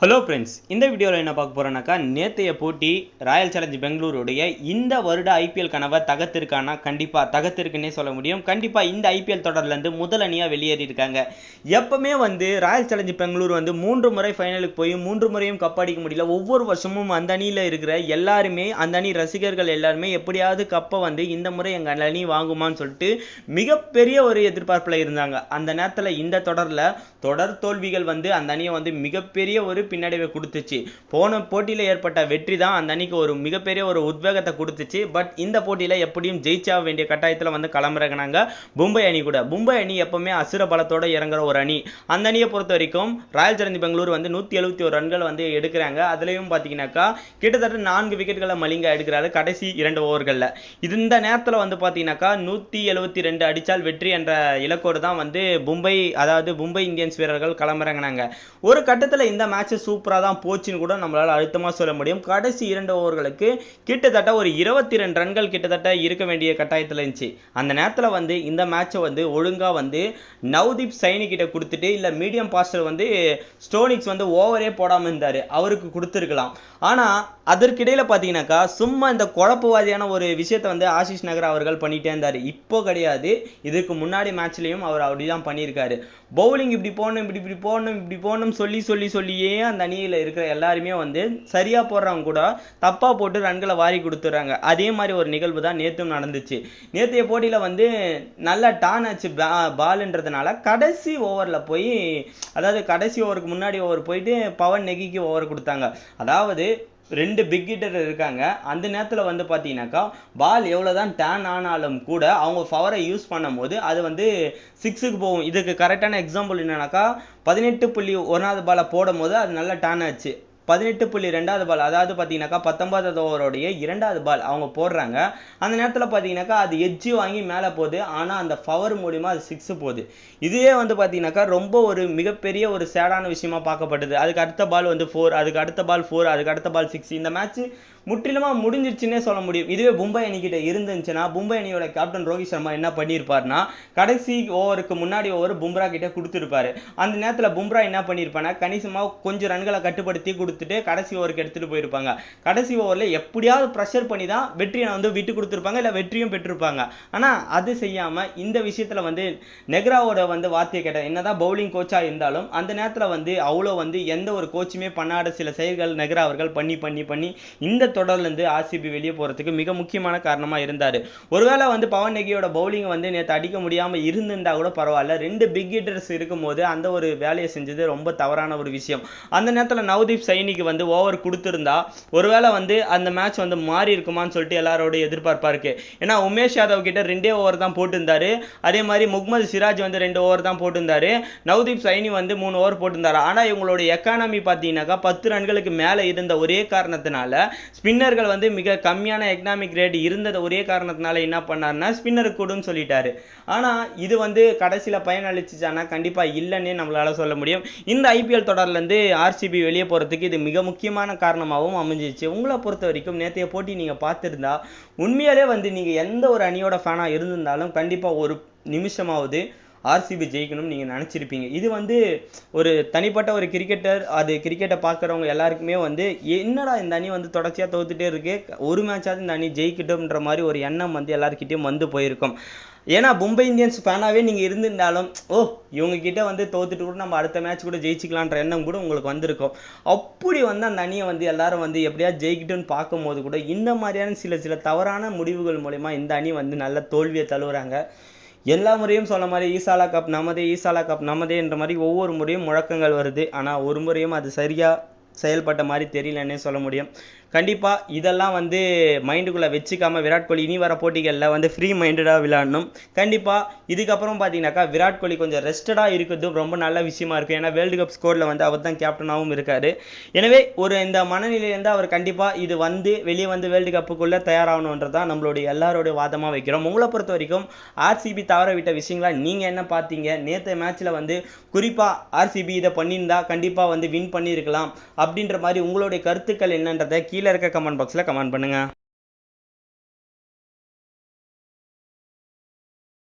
Hello friends இந்த வீடியோவில் என்ன பார்க்க போகிறோன்னாக்கா நேற்றைய போட்டி ராயல் சேலஞ்ச் பெங்களூருடைய இந்த வருட ஐபிஎல் கனவை தகர்த்திருக்கானா? கண்டிப்பாக தகர்த்திருக்குன்னே சொல்ல முடியும். கண்டிப்பாக இந்த ஐபிஎல் தொடர்லேருந்து முதல் அணியாக வெளியேறியிருக்காங்க. எப்பவுமே வந்து ராயல் சேலஞ்ச் பெங்களூர் வந்து மூன்று முறை ஃபைனலுக்கு போய் மூன்று முறையும் கப் அடிக்க முடியல. ஒவ்வொரு வருஷமும் அந்த அணியில் இருக்கிற எல்லாருமே அந்த அணி ரசிகர்கள் எல்லாருமே எப்படியாவது கப்பை வந்து இந்த முறை எங்கள் அணி வாங்குமான்னு சொல்லிட்டு மிகப்பெரிய ஒரு எதிர்பார்ப்பில் இருந்தாங்க. அந்த நேரத்தில் இந்த தொடரில் தொடர் தோல்விகள் வந்து அந்த அணியை வந்து மிகப்பெரிய ஒரு பின்னடைவை கொடுத்துச்சு. போன போட்டியில் ஏற்பட்ட வெற்றி தான் அந்த அணிக்கு ஒரு மிகப்பெரிய ஒரு உத்வேகத்தை கொடுத்துச்சு. பட் இந்த போட்டியில் எப்படியும் ஜெயிச்சா வேண்டிய கட்டாயத்தில் வந்து களமிறங்கினாங்க மும்பை அணி கூட. மும்பை அணி எப்பவுமே அசுர பலத்தோடு இறங்குற ஒரு அணி. அந்த அணியை பொறுத்த வரைக்கும் ராயல் சேலஞ்ச் பெங்களூர் வந்து நூற்றி எழுபத்தி ஒரு ரன்கள் வந்து எடுக்கிறாங்க. அதுலேயும் பார்த்தீங்கன்னாக்கா கிட்டத்தட்ட நான்கு விக்கெட்டுகளை மலிங்க எடுக்கிறாரு கடைசி இரண்டு ஓவர்களில். இந்த நேரத்தில் வந்து பார்த்தீங்கன்னாக்கா நூற்றி எழுபத்தி ரெண்டு அடித்தால் வெற்றி என்ற இலக்கோடு தான் வந்து மும்பை அதாவது மும்பை இந்தியன்ஸ் வீரர்கள் களமிறங்கினாங்க. ஒரு கட்டத்தில் இந்த மேட்ச் சூப்பராக தான் போச்சுன்னு கூட நம்மளால் அழுத்தமாக சொல்ல முடியும். கடைசி இரண்டு ஓவர்களுக்கு கிட்டத்தட்ட ஒரு இருபத்தி ரெண்டு ரன்கள் கிட்டத்தட்ட இருக்க வேண்டிய கட்டாயத்தில் இருந்துச்சு. அந்த நேரத்தில் வந்து இந்த மேட்ச்சை வந்து ஒழுங்காக வந்து நவ்தீப் சைனி கிட்ட கொடுத்துட்டு இல்லை மீடியம் பாஸ்டர் வந்து ஸ்டோனிக்ஸ் வந்து ஓவரே போடாமல் இருந்தார். அவருக்கு கொடுத்துருக்கலாம். ஆனால் அதற்கிடையில் பார்த்தீங்கன்னாக்கா சும்மா இந்த குழப்பவாதியான ஒரு விஷயத்தை வந்து ஆஷிஷ் நகர் அவர்கள் பண்ணிட்டே இருந்தார். இப்போ கிடையாது. இதுக்கு முன்னாடி மேட்ச்லேயும் அவர் அப்படி தான் பண்ணியிருக்காரு. பவுலிங் இப்படி போடணும் இப்படி இப்படி போடணும் இப்படி போடணும் சொல்லி சொல்லி சொல்லியே அந்த அணியில் இருக்கிற எல்லாருமே வந்து சரியாக போடுறவங்க கூட தப்பாக போட்டு ரன்களை வாரி கொடுத்துட்றாங்க. அதே மாதிரி ஒரு நிகழ்வு தான் நேற்றும் நடந்துச்சு. நேற்றைய போட்டியில் வந்து நல்லா டான் ஆச்சு பாலுன்றதுனால கடைசி ஓவரில் போய் அதாவது கடைசி ஓவருக்கு முன்னாடி ஓவர் போயிட்டு பவன் நெகிக்கு ஓவர் கொடுத்தாங்க. அதாவது ரெண்டு பிக் ஹிட்டர் இருக்காங்க. அந்த நேரத்தில் வந்து பார்த்தீங்கன்னாக்கா பால் எவ்வளோ தான் டேன் ஆனாலும் கூட அவங்க பவரை யூஸ் பண்ணும்போது அது வந்து சிக்ஸுக்கு போகும். இதுக்கு கரெக்டான எக்ஸாம்பிள் என்னன்னாக்கா பதினெட்டு புள்ளி ஒன்றாவது பாலை போடும் போது அது நல்லா டேன் ஆச்சு. பதினெட்டு புள்ளி ரெண்டாவது பால் அதாவது பார்த்தீங்கன்னாக்கா பத்தொன்பதாவது ஓவருடைய இரண்டாவது பால் அவங்க போடுறாங்க. அந்த நேரத்தில் பார்த்தீங்கன்னாக்கா அது எட்ஜி வாங்கி மேலே போகுது. ஆனால் அந்த பவர் மூலிமா அது சிக்ஸ் போகுது. இதுவே வந்து பார்த்தீங்கன்னாக்கா ரொம்ப ஒரு மிகப்பெரிய ஒரு சேடான விஷயமா பார்க்கப்பட்டது அதுக்கு அடுத்த பால் வந்து ஃபோர் அதுக்கு அடுத்த பால் ஃபோர் அதுக்கு அடுத்த பால் சிக்ஸ் இந்த மேட்ச் முற்றிலுமாக முடிஞ்சிருச்சுன்னே சொல்ல முடியும். இதுவே மும்பை அணிக்கிட்ட இருந்துச்சுன்னா மும்பை அணியோட கேப்டன் ரோஹித் சர்மா என்ன பண்ணியிருப்பார்னா கடைசி ஓவருக்கு முன்னாடி ஓவர் பும்ரா கிட்ட கொடுத்துருப்பாரு. அந்த நேரத்தில் பும்ரா என்ன பண்ணியிருப்பானா கணிசமாக கொஞ்சம் ரன்களை கட்டுப்படுத்தி கொடுத்து கொடுத்துட்டு கடைசி ஓவருக்கு எடுத்துகிட்டு போயிருப்பாங்க. கடைசி ஓவரில் எப்படியாவது ப்ரெஷர் பண்ணி தான் வெற்றியை வந்து விட்டு கொடுத்துருப்பாங்க இல்லை வெற்றியும் பெற்றிருப்பாங்க. ஆனால் அது செய்யாமல் இந்த விஷயத்தில் வந்து நெக்ராவோட வந்து வார்த்தையை கேட்டேன். என்னதான் பவுலிங் கோச்சாக இருந்தாலும் அந்த நேரத்தில் வந்து அவ்வளோ வந்து எந்த ஒரு கோச்சுமே பண்ணாத சில செயல்கள் நெக்ரா அவர்கள் பண்ணி பண்ணி பண்ணி இந்த தொடர்லேருந்து ஆர்சிபி வெளியே போகிறதுக்கு மிக முக்கியமான காரணமாக இருந்தார். ஒருவேளை வந்து பவன் நெகியோட பவுலிங் வந்து நேற்று அடிக்க முடியாமல் இருந்திருந்தா கூட பரவாயில்ல. ரெண்டு பிக் ஹிட்டர்ஸ் இருக்கும்போது அந்த ஒரு வேலையை செஞ்சது ரொம்ப தவறான ஒரு விஷயம். அந்த நேரத்தில் நவதீப் சைனிக்கு வந்து ஓவர் கொடுத்துருந்தா ஒருவேளை வந்து அந்த மேட்ச் வந்து மாறி இருக்குமான்னு சொல்லிட்டு எல்லாரோட எதிர்பார்ப்பா இருக்கு. ஏன்னா உமேஷ் யாதவ் கிட்ட ரெண்டே ஓவர் தான் போட்டிருந்தாரு. அதே மாதிரி முகமது சிராஜ் வந்து ரெண்டு ஓவர் தான் போட்டிருந்தாரு. நவதீப் சைனி வந்து மூணு ஓவர் போட்டிருந்தாரு. ஆனால் இவங்களோட எக்கானமி பார்த்தீங்கன்னாக்கா பத்து ரன்களுக்கு மேலே இருந்த ஒரே காரணத்தினால ஸ்பின்னர்கள் வந்து மிக கம்மியான எக்கனாமிக் ரேட் இருந்தது ஒரே காரணத்தினால என்ன பண்ணாருன்னா ஸ்பின்னர் கூடுன்னு சொல்லிட்டாரு. ஆனால் இது வந்து கடைசியில் பயனளிச்சிச்சானா கண்டிப்பாக இல்லைன்னு நம்மளால சொல்ல முடியும். இந்த ஐபிஎல் தொடர்லேருந்து ஆர்சிபி வெளியே போகிறதுக்கு இது மிக முக்கியமான காரணமாகவும் அமைஞ்சிச்சு உங்களை பொறுத்த வரைக்கும் நேற்றைய போட்டி நீங்கள் பார்த்துருந்தா உண்மையாலே வந்து நீங்கள் எந்த ஒரு அணியோட ஃபேனாக இருந்திருந்தாலும் கண்டிப்பாக ஒரு நிமிஷமாவது ஆர்சிபி ஜெயிக்கணும்னு நீங்கள் நினச்சிருப்பீங்க. இது வந்து ஒரு தனிப்பட்ட ஒரு கிரிக்கெட்டர் அது கிரிக்கெட்டை பார்க்குறவங்க எல்லாருக்குமே வந்து என்னடா இந்த அணி வந்து தொடர்ச்சியாக தோத்துட்டே இருக்கு? ஒரு மேட்சாவது இந்த அணி ஜெயிக்கட்டும்ன்ற மாதிரி ஒரு எண்ணம் வந்து எல்லாருக்கிட்டேயும் வந்து போயிருக்கும். ஏன்னா மும்பை இந்தியன்ஸ் ஃபேனாகவே நீங்கள் இருந்திருந்தாலும் ஓ இவங்கக்கிட்ட வந்து தோத்துட்டு கூட நம்ம அடுத்த மேட்ச் கூட ஜெயிச்சிக்கலான்ற எண்ணம் கூட உங்களுக்கு வந்திருக்கும். அப்படி வந்து அந்த அணியை வந்து எல்லாரும் வந்து எப்படியா ஜெயிக்கிட்டுன்னு பார்க்கும்போது கூட இந்த மாதிரியான சில சில தவறான முடிவுகள் மூலயமா இந்த அணி வந்து நல்ல தோல்வியை தழுவுறாங்க. எல்லா முறையும் சொன்ன மாதிரி ஈசாலா கப் நமதே ஈசாலா கப் நமதே என்ற மாதிரி ஒவ்வொரு முறையும் முழக்கங்கள் வருது. ஆனால் ஒரு முறையும் அது சரியாக செயல்பட்ட மாதிரி தெரியலன்னே சொல்ல முடியும். கண்டிப்பாக இதெல்லாம் வந்து மைண்டுக்குள்ளே வச்சுக்காமல் விராட் கோலி இனி வர போட்டிகளில் வந்து ஃப்ரீ மைண்டடாக விளையாடணும். கண்டிப்பாக இதுக்கப்புறம் பார்த்தீங்கன்னாக்கா விராட் கோலி கொஞ்சம் ரெஸ்டடாக இருக்கிறதும் ரொம்ப நல்ல விஷயமா இருக்கும். ஏன்னா வேர்ல்டு கப் ஸ்கோரில் வந்து அவர் தான் கேப்டனாகவும் இருக்கார். எனவே ஒரு இந்த மனநிலையிலேருந்து அவர் கண்டிப்பாக இது வந்து வெளியே வந்து வேர்ல்டு கப்புக்குள்ளே தயாராகணுன்றது தான் நம்மளுடைய எல்லாரோடைய வாதமாக வைக்கிறோம். உங்களை பொறுத்த வரைக்கும் ஆர்சிபி தவற விட்ட விஷயங்களா? நீங்கள் என்ன பார்த்தீங்க நேற்று மேட்ச்சில் வந்து குறிப்பாக ஆர்சிபி இதை பண்ணியிருந்தா கண்டிப்பாக வந்து வின் பண்ணியிருக்கலாம். அப்படின்ற மாதிரி உங்களுடைய கருத்துக்கள் என்னன்றதை கீழே இருக்க கமெண்ட் பாக்ஸில் கமெண்ட் பண்ணுங்கள்